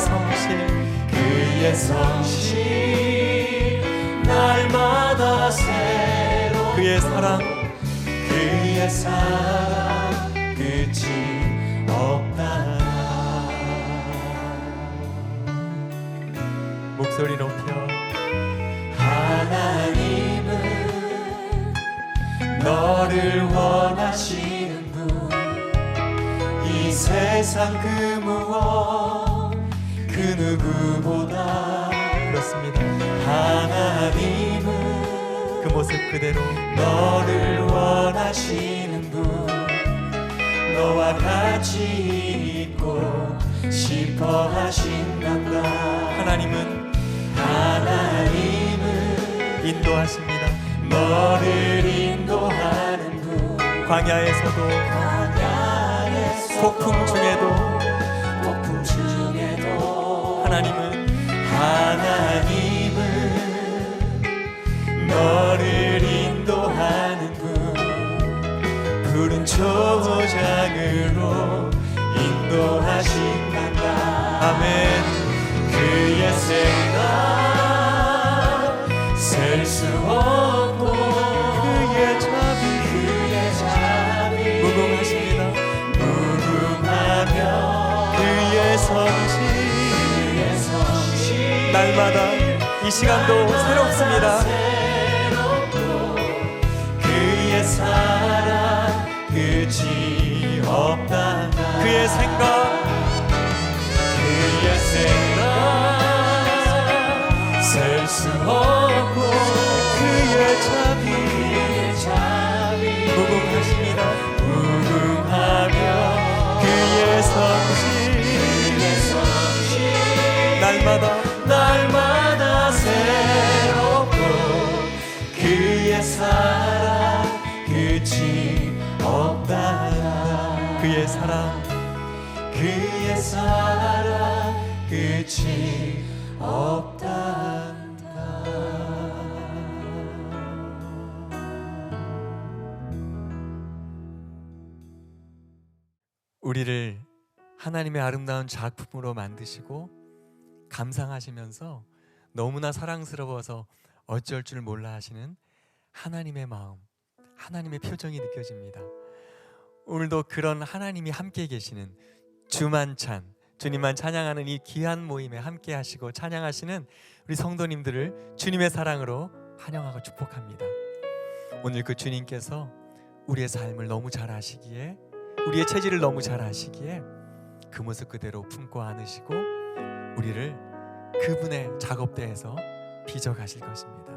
성실. 그의 성실 날마다 새로 그의 사랑. 그의 사랑 끝이 없다. 목소리 높여. 하나님은 너를 원하시는 분. 이 세상 그 무엇 그 누구보다. 그렇습니다. 하나님은 그 모습 그대로 너를 원하시는 분. 너와 같이 있고 싶어 하신단다. 하나님은 하나님은 인도하십니다. 너를 인도하는 분. 광야에서도 폭풍 중에도 하나님은 하나님은 너를 인도하는 분 푸른 초장으로 인도하신단다. 아멘. 그의 생각 이 시간도 새롭습니다. 그의 사랑 끝이 없다 그의 생각 그의 사랑 끝이 없다 우리를 하나님의 아름다운 작품으로 만드시고 감상하시면서 너무나 사랑스러워서 어쩔 줄 몰라 하시는 하나님의 마음, 하나님의 표정이 느껴집니다. 오늘도 그런 하나님이 함께 계시는 주만찬, 주님만 찬양하는 이 귀한 모임에 함께 하시고 찬양하시는 우리 성도님들을 주님의 사랑으로 환영하고 축복합니다. 오늘 그 주님께서 우리의 삶을 너무 잘 아시기에 우리의 체질을 너무 잘 아시기에 그 모습 그대로 품고 안으시고 우리를 그분의 작업대에서 빚어 가실 것입니다.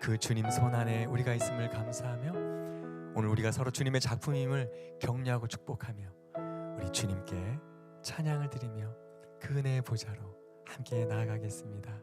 그 주님 손 안에 우리가 있음을 감사하며 오늘 우리가 서로 주님의 작품임을 격려하고 축복하며 우리 주님께 찬양을 드리며 그 은혜의 보좌로 함께 나아가겠습니다.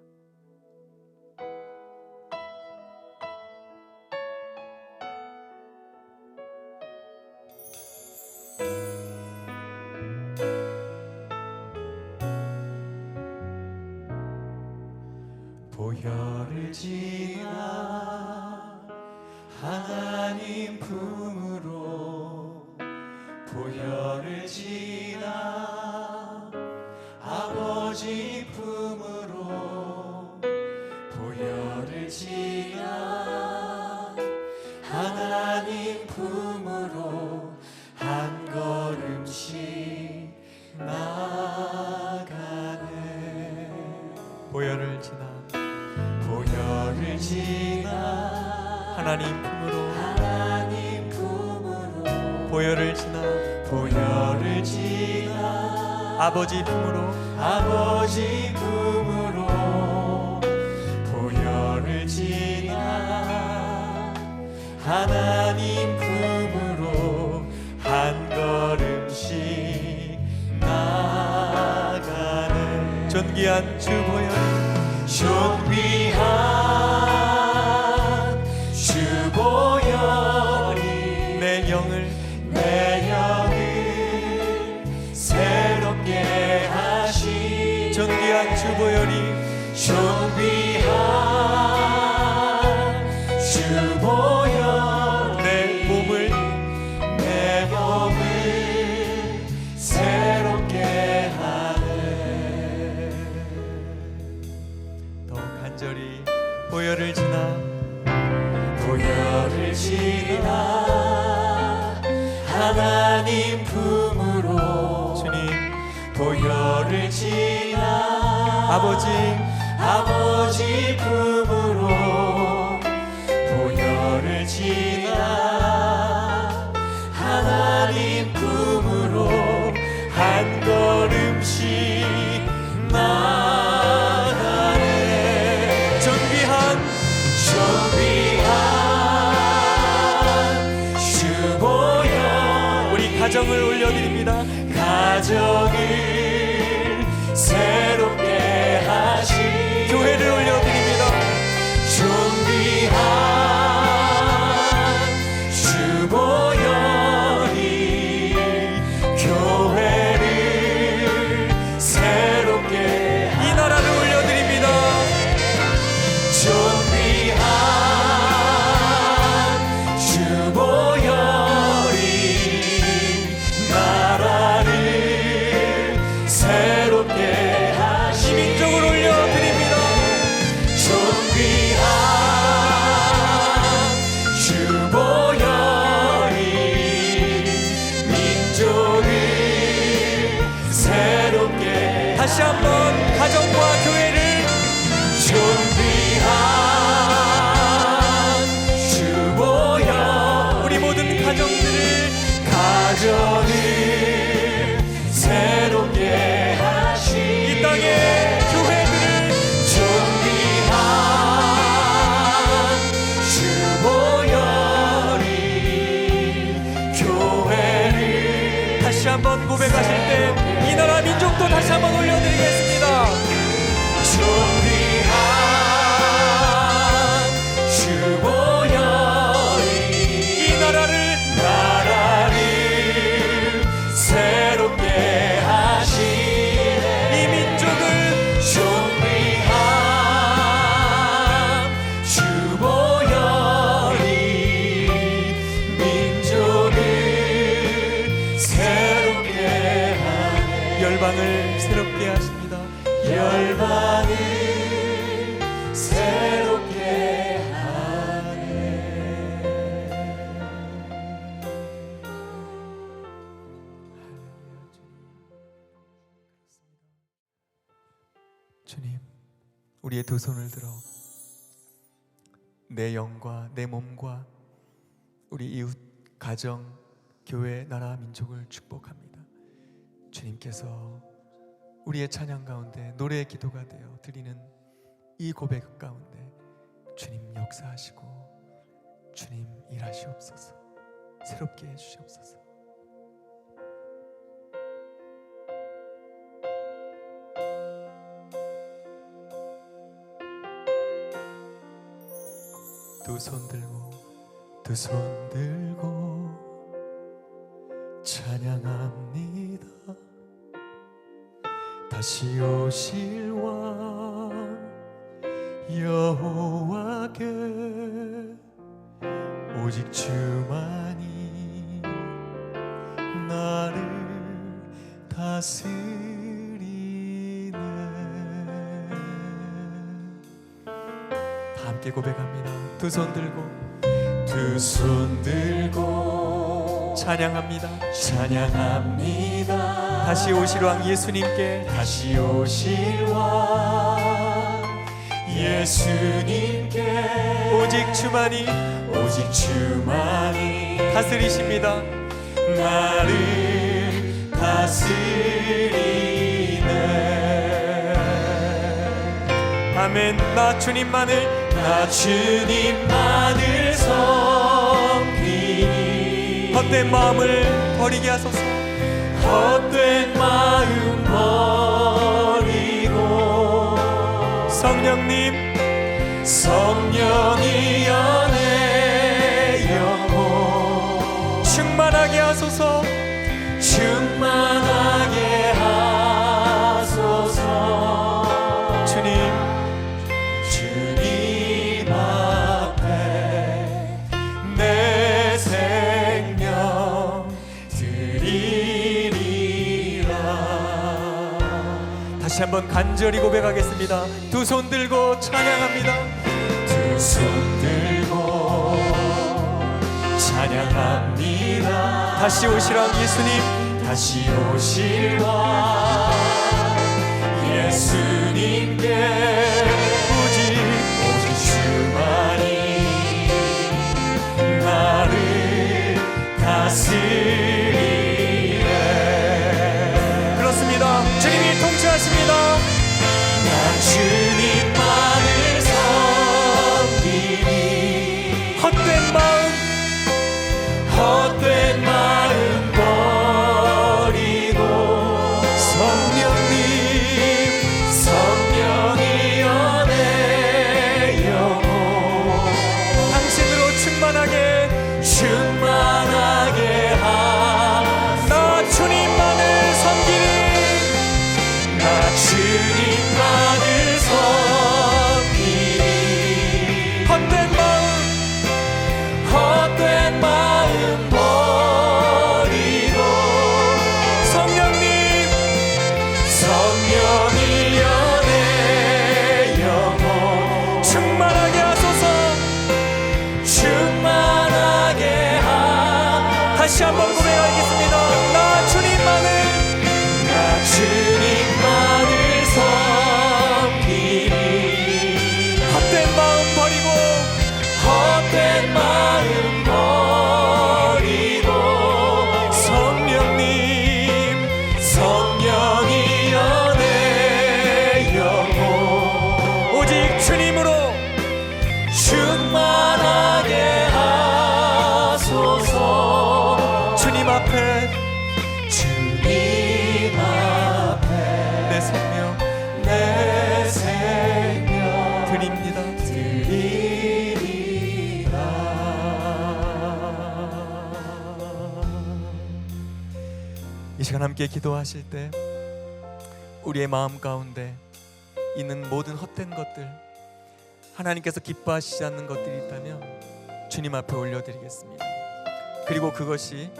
아버지 품으로 아버지 품으로 보혈을 지나 하나님 품으로 한 걸음씩 나가네. 존귀한 주 보혈 존귀 아버지 아버지 품 새 두 손을 들어 내 영과 내 몸과 우리 이웃, 가정, 교회, 나라, 민족을 축복합니다. 주님께서 우리의 찬양 가운데 노래의 기도가 되어 드리는 이 고백 가운데 주님 역사하시고 주님 일하시옵소서. 새롭게 해 주시옵소서. 두 손 들고 두 손 들고 찬양합니다. 다시 오실 왕 여호와께 오직 주만이 나를 다스리 함께 고백합니다. 두 손 들고. 두 손 들고. 찬양합니다. 찬양합니다. 다시 오실 왕 예수님께. 다시 오실 왕 예수님께. 오직 주만이. 오직 주만이. 다스리십니다. 나를 다스리네. 아멘. 나 주님만을 나 주님만을 섬기니 헛된 마음을 버리게 하소서. 헛된 마음 버리고 성령님 다시 한번 간절히 고백하겠습니다. 두 손 들고 찬양합니다. 두 손 들고 찬양합니다 다시 오시라 예수님. 다시 오실와 예수님께 하십니다. 함께 기도하실 때 우리의 마음 가운데 있는 모든 헛된 것들 하나님께서 기뻐하시지 않는 것들이 있다면 주님 앞에 올려드리겠습니다. 그리고 그것이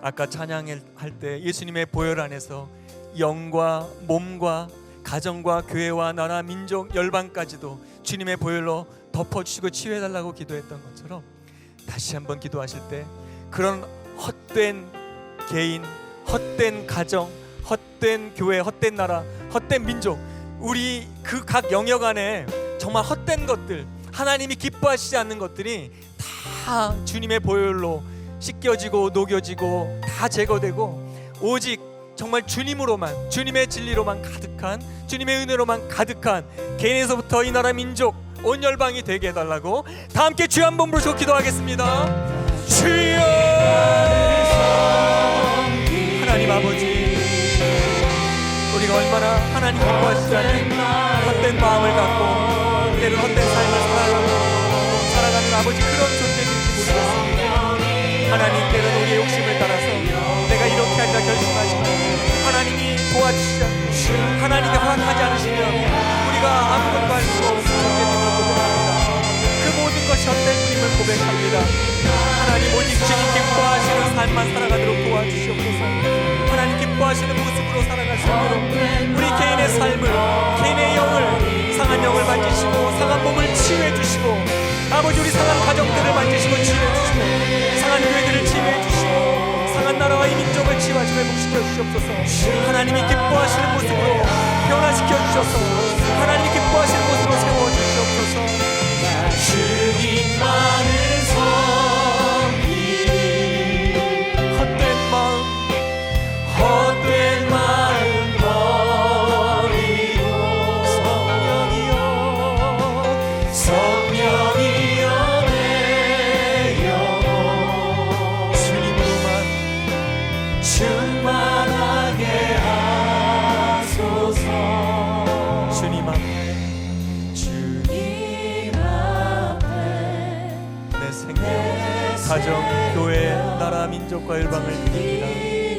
아까 찬양할 때 예수님의 보혈 안에서 영과 몸과 가정과 교회와 나라 민족 열방까지도 주님의 보혈로 덮어주시고 치유해달라고 기도했던 것처럼 다시 한번 기도하실 때 그런 헛된 개인, 헛된 가정, 헛된 교회, 헛된 나라, 헛된 민족 우리 그 각 영역 안에 정말 헛된 것들 하나님이 기뻐하시지 않는 것들이 다 주님의 보혈로 씻겨지고 녹여지고 다 제거되고 오직 정말 주님으로만 주님의 진리로만 가득한 주님의 은혜로만 가득한 개인에서부터 이 나라 민족 온 열방이 되게 해달라고 다 함께 주여 한번 부르시고 기도하겠습니다. 주여 하나님 아버지. 우리가 얼마나 하나님 기뻐하시지 않는 헛된 마음을 갖고 때로 헛된 삶을 살아가고 살아가는 아버지 그런 존재들인지 모르겠습니다. 하나님 때로는 우리의 욕심을 따라서 내가 이렇게 하리라 결심하시고 하나님이 도와주시지 않고 하나님이 허락하지 않으시면 우리가 아무것도 할 수 없는 고백합니다 아버지 우리 상한 가정들을 만지시고 치유해 주시고 상한 교회들을 치유해 주시고 상한 나라와 이 민족을 치유하시고 회복시켜 주시옵소서. 하나님이 기뻐하시는 모습으로 변화시켜 주셔서 하나님이 기뻐하시는 모습으로 세워 주시옵소서 가정, 교회, 나라, 민족과 일방을 드립니다.